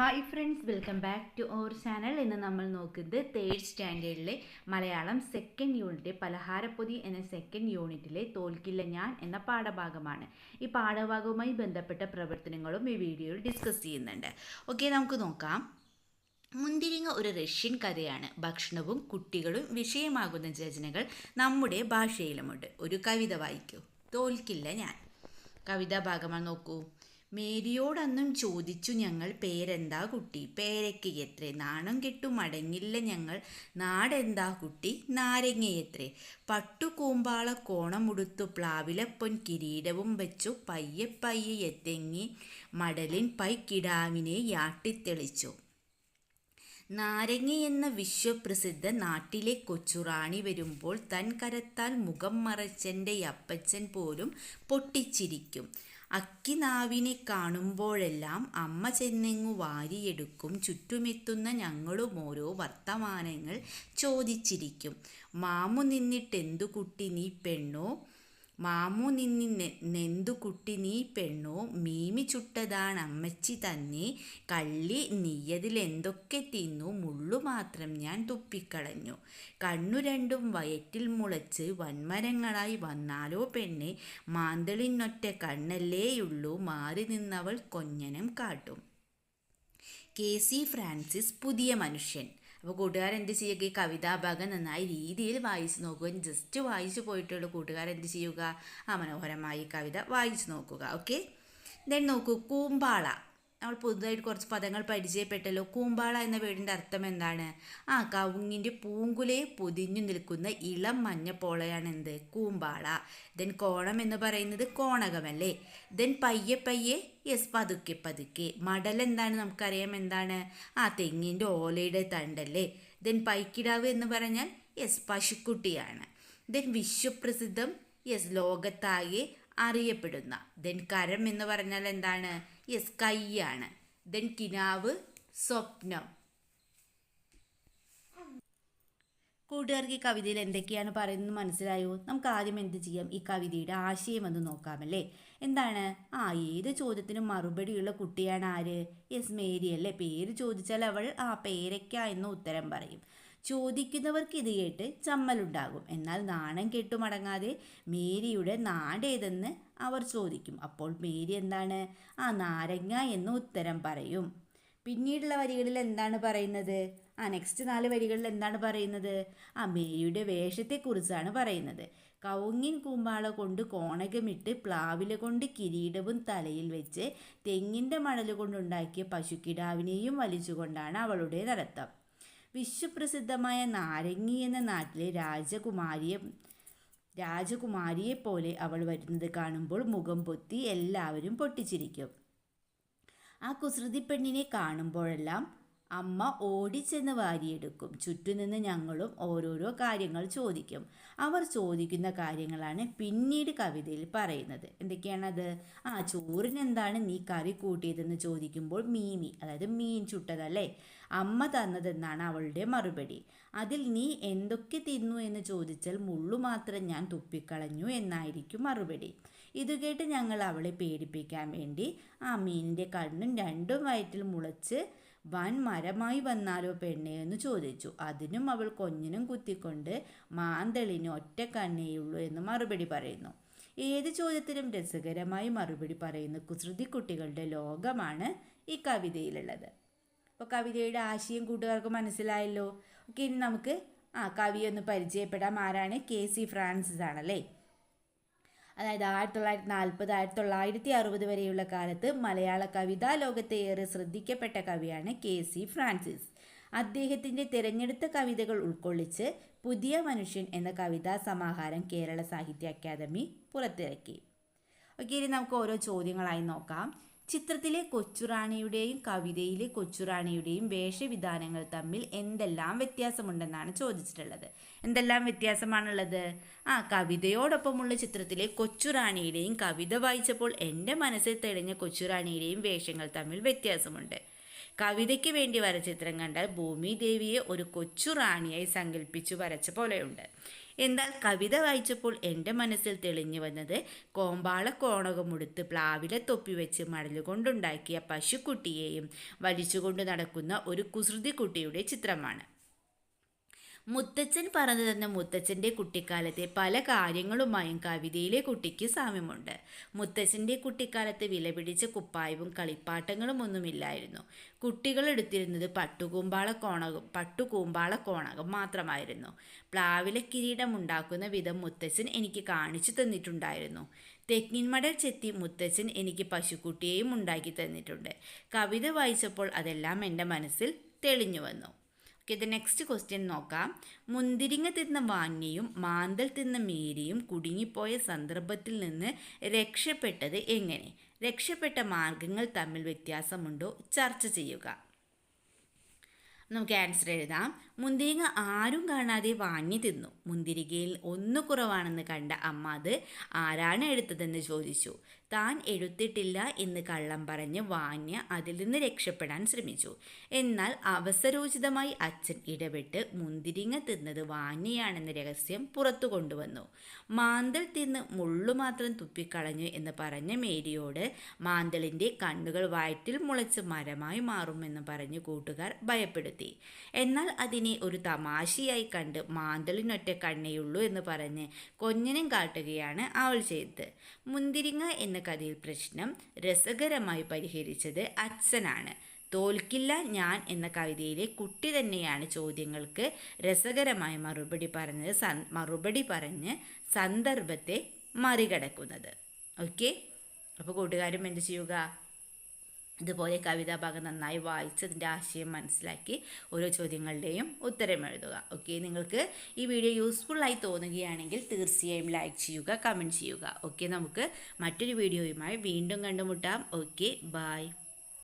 Hi friends welcome back to our channel ഇന്ന് നമ്മൾ നോക്കുന്നത് തേർഡ് സ്റ്റാൻഡേർഡിലെ മലയാളം സെക്കൻഡ് യൂണിറ്റ് പലഹാരപ്പൊതി എന്ന സെക്കൻഡ് യൂണിറ്റിലെ തോൽക്കില്ല ഞാൻ എന്ന പാഠഭാഗമാണ്. ഈ പാഠഭാഗവുമായി ബന്ധപ്പെട്ട പ്രവർത്തനങ്ങളും ഈ വീഡിയോയിൽ ഡിസ്കസ് ചെയ്യുന്നുണ്ട്. ഓക്കെ നമുക്ക് നോക്കാം. മുന്തിരിങ്ങ ഒരു റഷ്യൻ കഥയാണ്. ഭക്ഷണവും കുട്ടികളും വിഷയമാകുന്ന രചനകൾ നമ്മുടെ ഭാഷയിലുമുണ്ട്. ഒരു കവിത വായിക്കൂ. തോൽക്കില്ല ഞാൻ. കവിതാ ഭാഗമാണ് നോക്കൂ. മേരിയോടന്നും ചോദിച്ചു ഞങ്ങൾ പേരെന്താ കുട്ടി? പേരയ്ക്ക് എത്രേ? നാണം കെട്ടു മടങ്ങില്ല ഞങ്ങൾ. നാടെന്താ കുട്ടി? നാരങ്ങയെത്രേ? പട്ടുകൂമ്പാള കോണമുടുത്തു പ്ലാവിലപ്പൊൻ കിരീടവും വെച്ചു. പയ്യെ പയ്യെ എത്തെങ്ങി മടലിൻ പൈക്കിടാവിനെ യാട്ടിത്തെളിച്ചു. നാരങ്ങ എന്ന വിശ്വപ്രസിദ്ധ നാട്ടിലെ കൊച്ചുറാണി വരുമ്പോൾ തൻ കരത്താൽ മുഖം മറച്ചെന്റെ അപ്പച്ചൻ പോലും പൊട്ടിച്ചിരിക്കും. അക്കിനാവിനെ കാണുമ്പോഴെല്ലാം അമ്മ ചെന്നെങ്ങു വാരിയെടുക്കും. ചുറ്റുമെത്തുന്ന ഞങ്ങളും ഓരോ വർത്തമാനങ്ങൾ ചോദിച്ചിരിക്കും. മാമു നിന്നിട്ടെന്തു കുട്ടി നീ പെണ്ണോ? മാമു നിന്നി നെന്തു കുട്ടി നീ പെണ്ണു മീമി ചുട്ടതാണ് അമ്മച്ചി തന്നെ. കള്ളി നീയതിലെന്തൊക്കെ തിന്നു മുള്ളു മാത്രം ഞാൻ തുപ്പിക്കളഞ്ഞു. കണ്ണു രണ്ടും വയറ്റിൽ മുളച്ച് വൻമരങ്ങളായി വന്നാലോ പെണ്ണെ മാന്തളിനൊറ്റ കണ്ണല്ലേയുള്ളൂ മാറി നിന്നവൾ കൊഞ്ഞനം കാട്ടും. കെ സി ഫ്രാൻസിസ് പുതിയ മനുഷ്യൻ. അപ്പോൾ കൂട്ടുകാരൻ എന്ത് ചെയ്യുക? ഈ കവിതാഭാഗം നന്നായി രീതിയിൽ വായിച്ച് നോക്കുക. ജസ്റ്റ് വായിച്ചു പോയിട്ടുള്ള കൂട്ടുകാരൻ എന്ത് ചെയ്യുക? ആ മനോഹരമായി കവിത വായിച്ചു നോക്കുക. ഓക്കെ ദെൻ നോക്കൂ. കൂമ്പാള. നമ്മൾ പുതുതായിട്ട് കുറച്ച് പദങ്ങൾ പരിചയപ്പെട്ടല്ലോ. കൂമ്പാള എന്ന വീടിന്റെ അർത്ഥം എന്താണ്? ആ കവുങ്ങിന്റെ പൂങ്കുലയെ പൊതിഞ്ഞു നിൽക്കുന്ന ഇളം മഞ്ഞ പോളയാണ് എന്ത് കൂമ്പാള. ദെൻ കോണം എന്ന് പറയുന്നത് കോണകമല്ലേ? ദെൻ പയ്യെ പയ്യെ യെസ് പതുക്കെ പതുക്കെ. മടൽ എന്താണ് നമുക്കറിയാം എന്താണ്? ആ തെങ്ങിന്റെ ഓലയുടെ തണ്ടല്ലേ. ദെൻ പൈക്കിടാവ് എന്ന് പറഞ്ഞാൽ യെസ് പശുക്കുട്ടിയാണ്. ദെൻ വിശ്വപ്രസിദ്ധം യെസ് ലോകത്താകെ അറിയപ്പെടുന്ന. ദെൻ കരം എന്ന് പറഞ്ഞാൽ എന്താണ്? യെസ് കൈയാണ്. ദെൻ കിനാവ് സ്വപ്നം. കൂട്ടുകാർക്ക് ഈ കവിതയിൽ എന്തൊക്കെയാണ് പറയുന്നത് മനസ്സിലായോ? നമുക്ക് ആദ്യം എന്ത് ചെയ്യാം? ഈ കവിതയുടെ ആശയം എന്ന് നോക്കാമല്ലേ എന്താണ്? ആ ഏത് ചോദ്യത്തിനും മറുപടിയുള്ള കുട്ടിയാണ് ആര്? യെസ് മേരി അല്ലേ? പേര് ചോദിച്ചാൽ അവൾ ആ പേരയ്ക്ക എന്ന് ഉത്തരം പറയും. ചോദിക്കുന്നവർക്ക് ഇത് കേട്ട് ചമ്മലുണ്ടാകും. എന്നാൽ നാണം കെട്ടു മടങ്ങാതെ മേരിയുടെ നാടേതെന്ന് അവർ ചോദിക്കും. അപ്പോൾ മേരി എന്താണ്? ആ നാരങ്ങ എന്ന് ഉത്തരം പറയും. പിന്നീടുള്ള വരികളിൽ എന്താണ് പറയുന്നത്? ആ നെക്സ്റ്റ് നാല് വരികളിൽ എന്താണ് പറയുന്നത്? ആ മേരിയുടെ വേഷത്തെക്കുറിച്ചാണ് പറയുന്നത്. കൗങ്ങിൻ കൂമ്പാള കൊണ്ട് കോണകമിട്ട് പ്ലാവില കൊണ്ട് കിരീടവും തലയിൽ വെച്ച് തെങ്ങിന്റെ മണൽ കൊണ്ടുണ്ടാക്കിയ പശുക്കിടാവിനെയും വലിച്ചുകൊണ്ടാണ് അവളുടെ നടത്തം വിശ്വപ്രസിദ്ധമായ നാരങ്ങി എന്ന നാട്ടിലെ രാജകുമാരിയെ രാജകുമാരിയെ പോലെ അവൾ വരുന്നത് കാണുമ്പോൾ മുഖം പൊത്തി എല്ലാവരും പൊട്ടിച്ചിരിക്കും. ആ കുസൃതി പെണ്ണിനെ കാണുമ്പോഴെല്ലാം അമ്മ ഓടിച്ചെന്ന് വാരിയെടുക്കും. ചുറ്റുനിന്ന് ഞങ്ങളും ഓരോരോ കാര്യങ്ങൾ ചോദിക്കും. അവർ ചോദിക്കുന്ന കാര്യങ്ങളാണ് പിന്നീട് കവിതയിൽ പറയുന്നത്. എന്തൊക്കെയാണത്? ആ ചോറിനെന്താണ് നീ കറി കൂട്ടിയതെന്ന് ചോദിക്കുമ്പോൾ മീമി അതായത് മീൻ ചുട്ടതല്ലേ? അമ്മ തന്നതെന്നാണ് അവളുടെ മറുപടി. അതിൽ നീ എന്തൊക്കെ തിന്നു എന്ന് ചോദിച്ചാൽ മുള്ളു മാത്രം ഞാൻ തുപ്പിക്കളഞ്ഞു എന്നായിരിക്കും മറുപടി. ഇത് കേട്ട് ഞങ്ങൾ അവളെ പേടിപ്പിക്കാൻ വേണ്ടി ആ മീനിന്റെ കണ്ണും രണ്ടും വയറ്റിൽ മുളച്ച് വൻ മരമായി വന്നാലോ പെണ്ണേ എന്ന് ചോദിച്ചു. അതിനും അവൾ കൊഞ്ഞിനും കുത്തിക്കൊണ്ട് മാന്തളിന് ഒറ്റ കണ്ണേയുള്ളൂ എന്ന് മറുപടി പറയുന്നു. ഏത് ചോദ്യത്തിനും രസകരമായി മറുപടി പറയുന്ന കുസൃതി കുട്ടികളുടെ ലോകമാണ് ഈ കവിതയിലുള്ളത്. അപ്പോൾ കവിതയുടെ ആശയം കൂട്ടുകാർക്ക് മനസ്സിലായല്ലോ. ഓക്കെ ഇനി നമുക്ക് ആ കവിയൊന്ന് പരിചയപ്പെടാം. ആരാണ്? കെ സി ഫ്രാൻസിസ് ആണല്ലേ അതായത് ആയിരത്തി തൊള്ളായിരത്തി നാൽപ്പത് ആയിരത്തി തൊള്ളായിരത്തി അറുപത് വരെയുള്ള കാലത്ത് മലയാള കവിതാ ലോകത്തെ ഏറെ ശ്രദ്ധിക്കപ്പെട്ട കവിയാണ് കെ സി ഫ്രാൻസിസ്. അദ്ദേഹത്തിന്റെ തിരഞ്ഞെടുത്ത കവിതകൾ ഉൾക്കൊള്ളിച്ച് പുതിയ മനുഷ്യൻ എന്ന കവിതാ സമാഹാരം കേരള സാഹിത്യ അക്കാദമി പുറത്തിറക്കി. ഓക്കെ ഇനി നമുക്ക് ഓരോ ചോദ്യങ്ങളായി നോക്കാം. ചിത്രത്തിലെ കൊച്ചുറാണിയുടെയും കവിതയിലെ കൊച്ചുറാണിയുടെയും വേഷവിധാനങ്ങൾ തമ്മിൽ എന്തെല്ലാം വ്യത്യാസമുണ്ടെന്നാണ് ചോദിച്ചിട്ടുള്ളത്. എന്തെല്ലാം വ്യത്യാസമാണുള്ളത്? ആ കവിതയോടൊപ്പമുള്ള ചിത്രത്തിലെ കൊച്ചുറാണിയുടെയും കവിത വായിച്ചപ്പോൾ എന്റെ മനസ്സിൽ തെളിഞ്ഞ കൊച്ചുറാണിയുടെയും വേഷങ്ങൾ തമ്മിൽ വ്യത്യാസമുണ്ട്. കവിതയ്ക്ക് വേണ്ടി വരച്ച ചിത്രം കണ്ടാൽ ഭൂമി ദേവിയെ ഒരു കൊച്ചു റാണിയായി സങ്കല്പിച്ചു വരച്ച പോലെയുണ്ട്. എന്നാൽ കവിത വായിച്ചപ്പോൾ എന്റെ മനസ്സിൽ തെളിഞ്ഞു വന്നത് കോമ്പാള കോണകമുടുത്ത് പ്ലാവിലെ തൊപ്പി വെച്ച് മടലുകൊണ്ടുണ്ടാക്കിയ പശുക്കുട്ടിയെയും വലിച്ചുകൊണ്ട് നടക്കുന്ന ഒരു കുസൃതി കുട്ടിയുടെ ചിത്രമാണ്. മുത്തച്ഛൻ പറഞ്ഞു തന്ന മുത്തച്ഛന്റെ കുട്ടിക്കാലത്തെ പല കാര്യങ്ങളുമായും കവിതയിലെ കുട്ടിക്ക് സാമ്യമുണ്ട്. മുത്തച്ഛന്റെ കുട്ടിക്കാലത്ത് വിലപിടിച്ച കുപ്പായവും കളിപ്പാട്ടങ്ങളും ഒന്നുമില്ലായിരുന്നു കുട്ടികൾ എടുത്തിരുന്നത് പട്ടുകൂമ്പാള കോണകം പട്ടുകൂമ്പാള കോണകം മാത്രമായിരുന്നു. പ്ലാവിലെ കിരീടം ഉണ്ടാക്കുന്ന വിധം മുത്തച്ഛൻ എനിക്ക് കാണിച്ചു തന്നിട്ടുണ്ടായിരുന്നു. തെക്കിൻമടൽ ചെത്തി മുത്തച്ഛൻ എനിക്ക് പശുക്കുട്ടിയെയും ഉണ്ടാക്കി തന്നിട്ടുണ്ട്. കവിത വായിച്ചപ്പോൾ അതെല്ലാം എന്റെ മനസ്സിൽ തെളിഞ്ഞു വന്നു ഓക്കെ ഇത് നെക്സ്റ്റ് ക്വസ്റ്റ്യൻ നോക്കാം. മുന്തിരിങ്ങ തിന്ന വാന്യയും മാന്തൽ തിന്ന മേരിയും കുടുങ്ങിപ്പോയ സന്ദർഭത്തിൽ നിന്ന് രക്ഷപ്പെട്ടത് എങ്ങനെ? രക്ഷപ്പെട്ട മാർഗങ്ങൾ തമ്മിൽ വ്യത്യാസമുണ്ടോ? ചർച്ച ചെയ്യുക. നമുക്ക് ആൻസർ എഴുതാം. മുന്തിരിങ്ങ ആരും കാണാതെ വാങ്ങി തിന്നു. മുന്തിരികയിൽ ഒന്ന് കുറവാണെന്ന് കണ്ട അമ്മ അത് ആരാണ് എടുത്തതെന്ന് ചോദിച്ചു. താൻ എടുത്തിട്ടില്ല എന്ന് കള്ളം പറഞ്ഞ് വാങ്ങി അതിൽ നിന്ന് രക്ഷപ്പെടാൻ ശ്രമിച്ചു. എന്നാൽ അവസരോചിതമായി അച്ഛൻ ഇടപെട്ട് മുന്തിരിങ്ങ തിന്നത് വാങ്ങിയാണെന്ന രഹസ്യം പുറത്തു കൊണ്ടുവന്നു. മാന്തൽ തിന്ന് മുള്ളു മാത്രം തുപ്പിക്കളഞ്ഞു എന്ന് പറഞ്ഞ മേരിയോട് മാന്തളിന്റെ കണ്ണുകൾ വയറ്റിൽ മുളച്ച് മരമായി മാറുമെന്ന് പറഞ്ഞ് കൂട്ടുകാർ ഭയപ്പെടുത്തി. എന്നാൽ അതിനെ ഒരു തമാശയായി കണ്ട് മാന്തളിനൊറ്റ കണ്ണേയുള്ളൂ എന്ന് പറഞ്ഞ് കൊഞ്ഞനം കാട്ടുകയാണ് അവൾ ചെയ്തത് മുന്തിരിങ്ങ എന്ന കഥയിൽ പ്രശ്നം രസകരമായി പരിഹരിച്ചത് അച്ഛനാണ്. തോൽക്കില്ല ഞാൻ എന്ന കവിതയിലെ കുട്ടി തന്നെയാണ് ചോദ്യങ്ങൾക്ക് രസകരമായ മറുപടി പറഞ്ഞത് സ മറുപടി പറഞ്ഞ് സന്ദർഭത്തെ മറികടക്കുന്നത്. ഓക്കെ? അപ്പോൾ കൂട്ടുകാരും എന്ത് ചെയ്യുക? ഇതുപോലെ കവിതാ കവിതാഭാഗം നന്നായി വായിച്ച് അതിന്റെ ആശയം മനസ്സിലാക്കി ഓരോ ചോദ്യങ്ങളുടെയും ഉത്തരം എഴുതുക. ഓക്കെ നിങ്ങൾക്ക് ഈ വീഡിയോ യൂസ്ഫുള്ളായി തോന്നുകയാണെങ്കിൽ തീർച്ചയായും ലൈക്ക് ചെയ്യുക കമന്റ് ചെയ്യുക. ഓക്കെ നമുക്ക് മറ്റൊരു വീഡിയോയുമായി വീണ്ടും കണ്ടുമുട്ടാം. Okay bye